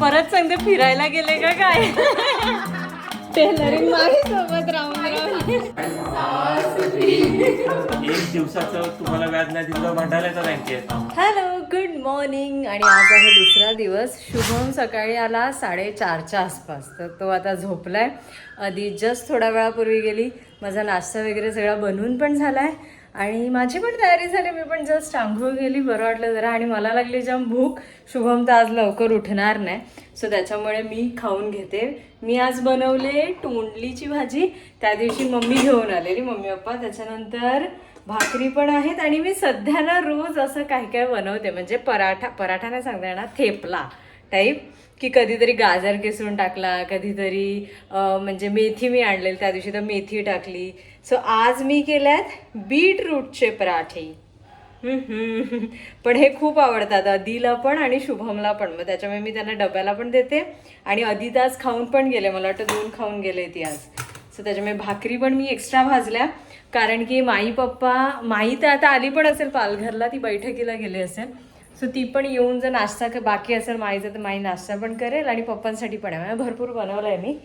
परत सांगते फिरायला गेले का काय? टेलरिंग माझी सोबत राहून एक दिवसाचं तुम्हाला व्याज नाही दिलं बँकेत हॅलो गुड मॉर्निंग आणि आज आहे दुसरा दिवस. शुभम सकाळी आला साडेचारच्या आसपास. तर तो आता झोपलाय. आधी जस्ट थोड्या वेळापूर्वी गेली. माझा नाश्ता वगैरे सगळा बनवून पण झालाय. आणि माझी पण तयारी झाली मी पण जस्ट आंघोळ गेली बरं वाटलं जरा. आणि मला लागली जाम भूक. शुभम तर आज लवकर उठणार नाही. सो त्याच्यामुळे मी खाऊन घेते. मी आज बनवले तोंडलीची भाजी. त्या दिवशी मम्मी घेऊन आलेली मम्मी पप्पा त्याच्यानंतर भाकरी पण आहेत. आणि मी सध्या ना रोज असं काही काय बनवते. म्हणजे पराठा पराठा नाही सांगता येणार. थेपला टाईप की कधीतरी गाजर किसून टाकला कधीतरी म्हणजे मेथी मी आणलेली. त्या दिवशी तर मेथी टाकली. सो आज मी केल्यात बीटरूटचे पराठे. पण हे खूप आवडतात अदीला पण आणि शुभमला पण. मग त्याच्यामुळे मी त्यांना डब्याला पण देते आणि अदित आज खाऊन पण गेले. मला वाटतं दोन खाऊन गेले ती आज. सो त्याच्यामुळे भाकरी पण मी एक्स्ट्रा भाजल्या. कारण की माई पप्पा माई तर आता आली पण असेल पालघरला ती बैठकीला गेली असेल. सो ती पण येऊन जर नाश्ता बाकी असेल माईचा तर माई नाश्ता पण करेल आणि पप्पांसाठी पण आहे. भरपूर बनवलं आहे मी.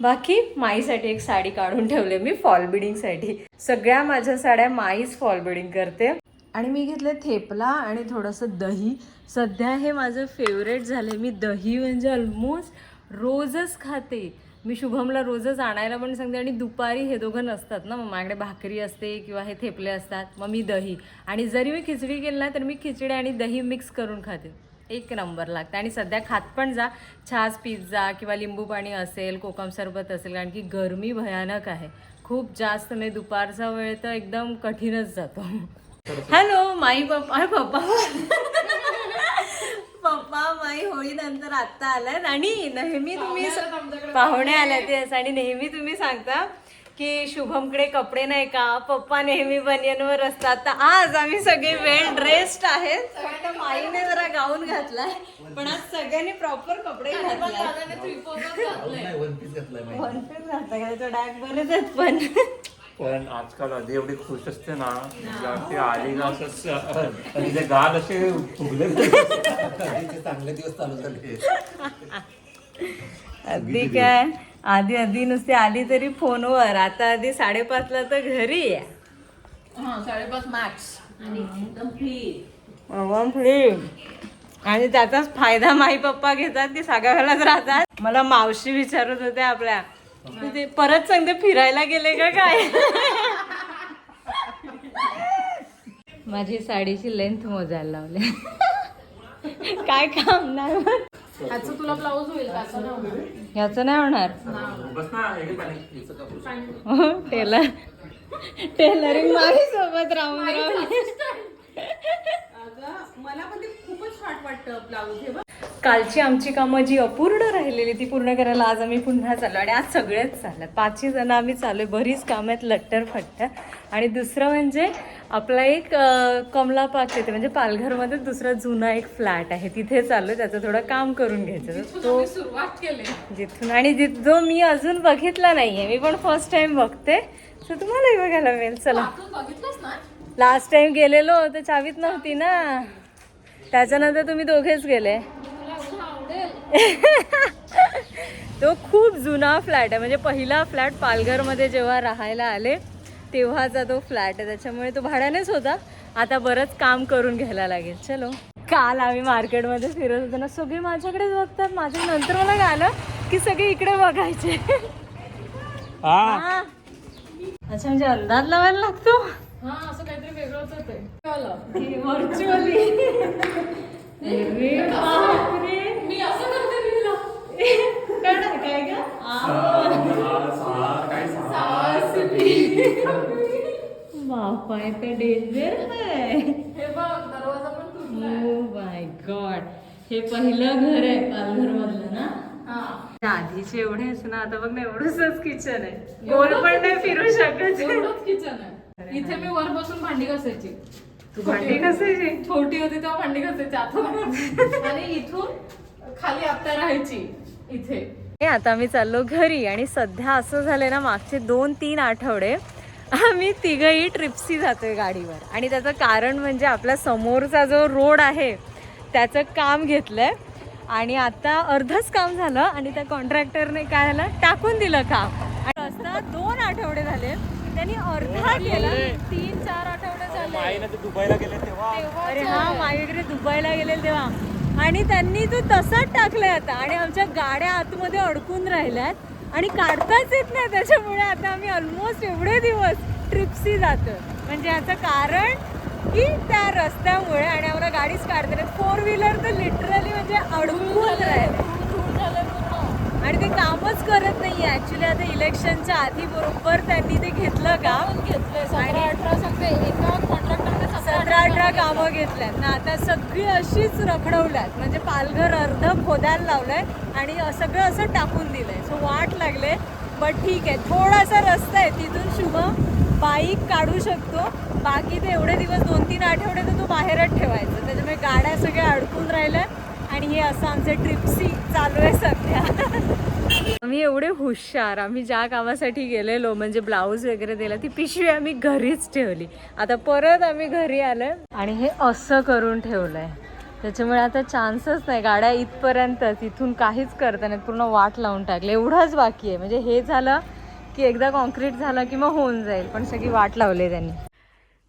बाकी माईसाठी एक साडी काढून ठेवले मी फॉल बिडिंगसाठी सगळ्या माझ्या साड्या माईच फॉल बिडिंग करते. आणि मी घेतले थेपला आणि थोडंसं दही. सध्या हे माझं फेवरेट झालं मी दही म्हणजे ऑलमोस्ट रोजच खाते. मी शुभमला रोजच आणायला पण सांगते आणि दुपारी हे दोघं नसतात ना मग माझ्याकडे भाकरी असते किंवा हे थेपले असतात मग मी दही. आणि जरी मी खिचडी केली ना तर मी खिचडी आणि दही मिक्स करून खाते. एक नंबर लागतं. आणि सध्या खात पण जा. छास पिझ्झा किंवा लिंबू पाणी असेल कोकम सरबत असेल कारण की गरमी भयानक आहे. खूप जास्त म्हणजे दुपारचा वेळ तर एकदम कठीणच जातो. हॅलो माई पप्पा अरे पप्पा. पप्पा माई होळी नंतर आत्ता आलात आणि नेहमी तुम्ही पाहुणे आले तेच आणि नेहमी तुम्ही सांगता की शुभमकडे कपडे नाही का? पप्पा नेहमी बनियनवर असतात. तर आज आम्ही सगळे वेल ड्रेस्ड आहेत. फक्त माईने जरा गाऊन घातलाय. पण आज सगळ्यांनी प्रॉपर कपडे घातले वन पीस घातला का? तो डाग बरेच आहेत पण. पण आजकाल आधी एवढी खुश असते ना ती आली ना असं गाल असे फुगले. चांगले दिवस चालू झाले. आधी काय? आधी आधी नुसती आली तरी फोनवर. आता आधी साडेपाचला तर घरी आहे. साडेपाच मॅक्स वन फ्री आणि त्याचाच फायदा माई पप्पा घेतात की सगळ्यालाच राहतात. मला मावशी विचारत होते आपल्या. ते परत सांगते फिरायला गेले का काय? माझी साडीची लेंथ मोजायला लावले. काय काम नाही. ह्याचं तुला ब्लाऊज होईल का? असं नाही होणार. नाही टेलर टेलरिंग माझी सोबत राहून राहून. मला पण ते खूपच छान वाटतं ब्लाऊज हे बघ. कालची आमची कामं जी अपूर्ण राहिलेली ती पूर्ण करायला आज आम्ही पुन्हा चाललो आणि आज सगळेच चाललं. पाचही जण आम्ही चालू बरीच कामं आहेत लट्टर फट्टर. आणि दुसरं म्हणजे आपला एक कमला पाक येते म्हणजे पालघरमध्ये दुसरा जुना एक फ्लॅट आहे. तिथे चाललो त्याचं थोडं काम करून घ्यायचं. तो सुरुवात केली. जिथून. आणि जिथ जो मी अजून बघितला नाहीये मी पण फर्स्ट टाइम बघते. तर तुम्हालाही बघायला मिळेल. चला. लास्ट टाइम गेलेलो तर चावीत नव्हती ना. त्याच्यानंतर तुम्ही दोघेच गेले. तो खूप जुना फ्लॅट आहे. म्हणजे पहिला फ्लॅट पालघरमध्ये जेव्हा राहायला आले तेव्हाचा तो फ्लॅट आहे. त्याच्यामुळे तो भाड्यानेच होता. आता बरंच काम करून घ्यायला लागेल. चलो. काल आम्ही मार्केटमध्ये फिरत होतो ना सगळे माझ्याकडेच बघतात. माझ्या नंतर मला आलं की सगळे इकडे बघायचे. अच्छा म्हणजे अंदाज लावायला लागतो. हा असं काहीतरी वेगळंच होतंय व्हर्च्युअली मी असं करते. काय बापा आहे तर डेंजर आहे. हे बघ दरवाजा पण तुटलाय. ओ माय गॉड हे पहिलं घर आहे पालघर मधलं ना आधीचे एवढेच ना आता बघ ना एवढंच किचन आहे. गोल पण नाही फिरू शकत. एवढंच किचन आहे. इथे मी वर बसून भांडी घासायची. तू भांडी कसायची छोटी होती तेव्हा भांडी घासायची. आता आणि इथून खाली आत्या राहायची. इथे. हे आता आम्ही चाललो घरी आणि सध्या असं झालंय ना मागचे दोन तीन आठवडे आम्ही तिघही ट्रिप्सी जातोय गाडीवर. आणि त्याचं कारण म्हणजे आपल्या समोरचा जो रोड आहे त्याचं काम घेतलंय. आणि आता अर्धच काम झालं आणि त्या कॉन्ट्रॅक्टरने काय झालं? टाकून दिलं काम. आणि रस्ता दोन आठवडे झाले. त्यांनी अर्धा केला. तीन चार आठवडे झाले. दुबईला गेले तेव्हा. अरे हा माई वगैरे दुबईला गेले तेव्हा. आणि त्यांनी तो तसाच टाकलाय आता. आणि आमच्या गाड्या आतमध्ये अडकून राहिल्यात. आणि काढताच येत नाही. त्याच्यामुळे आता आम्ही ऑलमोस्ट एवढे दिवस ट्रिप्सी जातो म्हणजे याचं कारण की त्या रस्त्यामुळे आणि आम्हाला गाडीच काढते नाही फोर व्हीलर तर लिटरली म्हणजे अडकून राहिले. आणि ते कामच करत नाही ऍक्च्युली आता इलेक्शनच्या आधी बरोबर त्यांनी ते घेतलं काम घेतलंय. सतरा अठरा कामं घेतल्यात. ना आता सगळी अशीच रखडवल्यात. म्हणजे पालघर अर्ध खोदायला लावलंय आणि सगळं असं टाकून दिलंय. सो वाट लागले बट ठीक आहे. थोडासा रस्ता आहे. तिथून शुभम बाईक काढू शकतो. बाकी ते एवढे दिवस दोन तीन आठवडे तर तो बाहेरच ठेवायचा. त्याच्यामुळे गाड्या सगळ्या अडकून राहिल्या आणि हे असं आमचं ट्रिप्सी चालू आहे सध्या. आम्ही एवढे हुशार आम्ही ज्या कामासाठी गेलेलो म्हणजे ब्लाऊज वगैरे दिला ती पिशवी आम्ही घरीच ठेवली. आता परत आम्ही घरी आलोय. आणि हे असं करून ठेवलंय. त्याच्यामुळे आता चान्सच नाही. गाड्या इथपर्यंतच इथून काहीच करता नाहीत. पूर्ण वाट लावून टाकले. एवढंच बाकी आहे. म्हणजे हे झालं की एकदा कॉन्क्रीट झालं की मग होऊन जाईल. पण सगळी वाट लावली त्यांनी.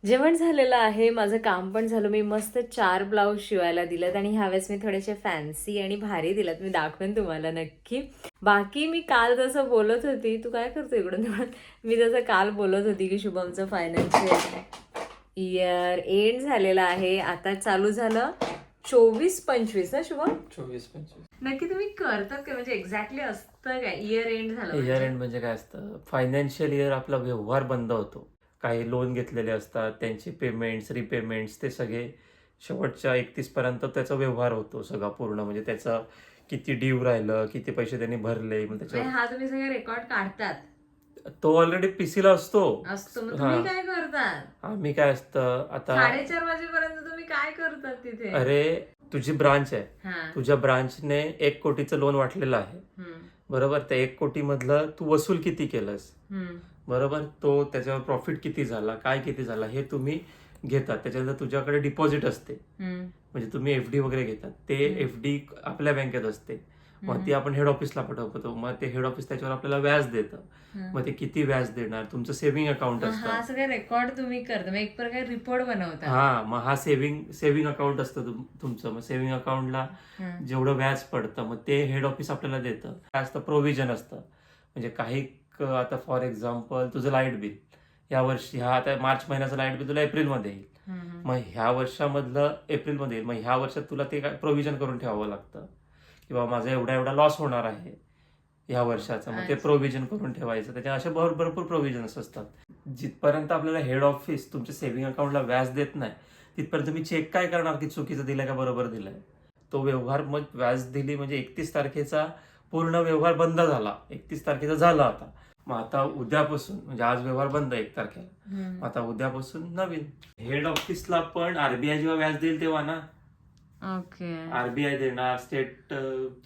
जेवण झालेलं आहे माझं काम पण झालं मी मस्त चार ब्लाऊज शिवायला दिलेत आणि ह्यावेळेस मी थोडेसे फॅन्सी आणि भारी दिलेत मी दाखवेन तुम्हाला नक्की. बाकी मी काल जसं बोलत होती तू काय करतो इकडून तिकडून मी जसं काल बोलत होती की शुभमचं फायनान्शियल इयर एंड झालेलं आहे आता चालू झालं चोवीस पंचवीस ना शुभम? चोवीस पंचवीस. नक्की तुम्ही करतात का? म्हणजे एक्झॅक्टली असतं काय इयर एंड झालं इयर म्हणजे? एंड म्हणजे काय असतं? फायनान्शियल इयर आपला व्यवहार बंद होतो. काही लोन घेतलेले असतात त्यांचे पेमेंट्स रिपेमेंट्स ते सगळे शेवटच्या एकतीस पर्यंत त्याचा व्यवहार होतो सगळा पूर्ण. म्हणजे त्याचं किती ड्यू राहिलं किती पैसे त्यांनी भरले मग म्हणजे हा तुम्ही सगळे रेकॉर्ड काढतात. तो ऑलरेडी पीसीला असतो. काय करतात? आम्ही काय असतं आता साडेचार वाजेपर्यंत तुम्ही काय करतात तिथे? अरे तुझी ब्रांच आहे. तुझ्या ब्रांचने एक कोटीचं लोन वाटलेलं आहे. बरोबर? त्या एक कोटी मधलं तू वसूल किती केलंस. बरोबर? तो त्याच्यावर प्रॉफिट किती झाला काय किती झाला हे तुम्ही घेतात. त्याच्यानंतर तुझ्याकडे डिपॉझिट असते. म्हणजे तुम्ही एफ डी वगैरे घेतात. ते एफ डी आपल्या बँकेत असते. मग ती आपण हेड ऑफिसला पाठवतो. मग ते हेड ऑफिस त्याच्यावर आपल्याला व्याज देतं. मग ते किती व्याज देणार? तुमचं सेव्हिंग अकाउंट हा असतं. सगळं रेकॉर्ड तुम्ही करता. एक प्रकारे रिपोर्ट बनवता. हा मग हा सेव्हिंग सेव्हिंग अकाउंट असतं तुम- तुमचं. मग सेव्हिंग अकाउंटला. जेवढं व्याज पडतं मग ते हेड ऑफिस आपल्याला देतं. काय असतं प्रोव्हिजन असतं. म्हणजे काही आता फॉर एक्झाम्पल तुझं लाइट बिल या वर्षी हा आता मार्च महिन्याचं लाइट बिल तुला एप्रिलमध्ये येईल. मग ह्या वर्षामधलं एप्रिलमध्ये येईल. मग ह्या वर्षात तुला ते काय प्रोव्हिजन करून ठेवावं लागतं. किंवा माझा एवढा एवढा लॉस होणार आहे ह्या वर्षाचं. मग ते. प्रोव्हिजन करून ठेवायचं. त्याच्या अशा भर भरपूर प्रोव्हिजन्स असतात. जिथपर्यंत आपल्याला हेड ऑफिस तुमच्या सेव्हिंग अकाउंटला व्याज देत नाही तिथपर्यंत तुम्ही चेक काय करणार? की चुकीचं दिलंय का? बरोबर दिलंय. तो व्यवहार मग व्याज दिली म्हणजे एकतीस तारखेचा पूर्ण व्यवहार बंद झाला. एकतीस तारखेचा झाला आता. मग आता उद्यापासून म्हणजे आज व्यवहार बंद एक तारखेला. आता उद्यापासून नवीन. हेड ऑफिसला पण आरबीआय जेव्हा व्याज देईल तेव्हा ना? ओके. आरबीआय देणार स्टेट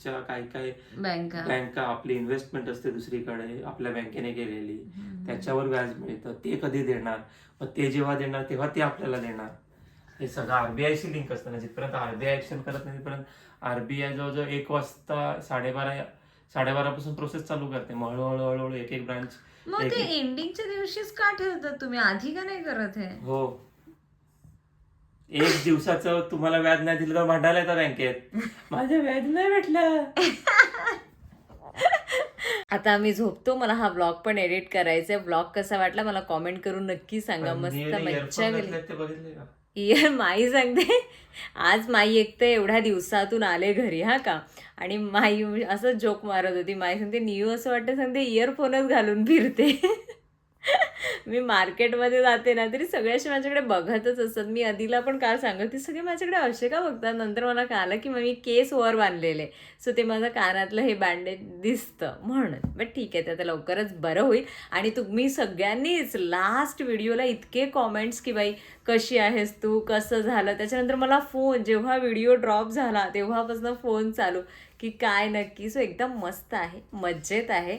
च्या काही काही बँका. बँका आपली इन्व्हेस्टमेंट असते दुसरीकडे आपल्या बँकेने केलेली. त्याच्यावर व्याज मिळतं. ते कधी देणार? मग ते जेव्हा देणार तेव्हा ते आपल्याला देणार. हे सगळं आरबीआयशी लिंक असतं ना जिथपर्यंत आरबीआय ऍक्शन करत नाही तिथपर्यंत आरबीआय जवळजवळ एक वाजता साडेबारा साडेबारा पासून प्रोसेस चालू करते. मग हळूहळू हळूहळू एक एक ब्रांच मग ते एंडिंगच्या दिवशीच का ठेवतात तुम्ही? आधी का नाही करत हे? हो. एक दिवसाचं तुम्हाला व्याज नाही दिलं तर भांडायला येतं बँकेत. माझं व्याज नाही भेटलं. आता आम्ही झोपतो. मला हा ब्लॉग पण एडिट करायचा आहे ब्लॉग कसा वाटला मला कॉमेंट करून नक्की सांगा. मस्त मज्जा बघितले का? इयर माई सांगते. आज माई ऐकते एवढ्या दिवसातून आले घरी हा का? आणि माई असं जोक मारत होती. माई सांगते नियू असं वाटतं सांगते इयरफोनच घालून फिरते. मी मार्केटमध्ये जाते ना तरी सगळे असे माझ्याकडे बघतच असतात. मी आधीला पण काल सांगत ती सगळे माझ्याकडे असे का बघतात? नंतर मला कळालं की मग मी केस वर बांधलेले. सो ते माझं कानातलं हे बँडेज दिसतं म्हणून. बट ठीक आहे ते आता लवकरच बरं होईल. आणि तुम्ही सगळ्यांनीच लास्ट व्हिडिओला इतके कॉमेंट्स की बाई कशी आहेस तू? कसं झालं? त्याच्यानंतर मला फोन जेव्हा व्हिडिओ ड्रॉप झाला तेव्हापासून फोन चालू. की काय नक्की. सो एकदम मस्त आहे. मज्जेत आहे.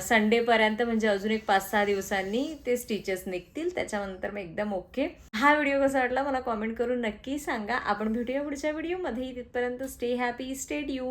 संडेपर्यंत म्हणजे अजून एक पाच सहा दिवसांनी ते स्टिचेस निघतील. त्याच्यानंतर मग एकदम ओके हा व्हिडिओ कसा वाटला? मला कॉमेंट करून नक्की सांगा. आपण भेटूया पुढच्या व्हिडिओमध्ये तिथपर्यंत स्टे हॅपी स्टेट यू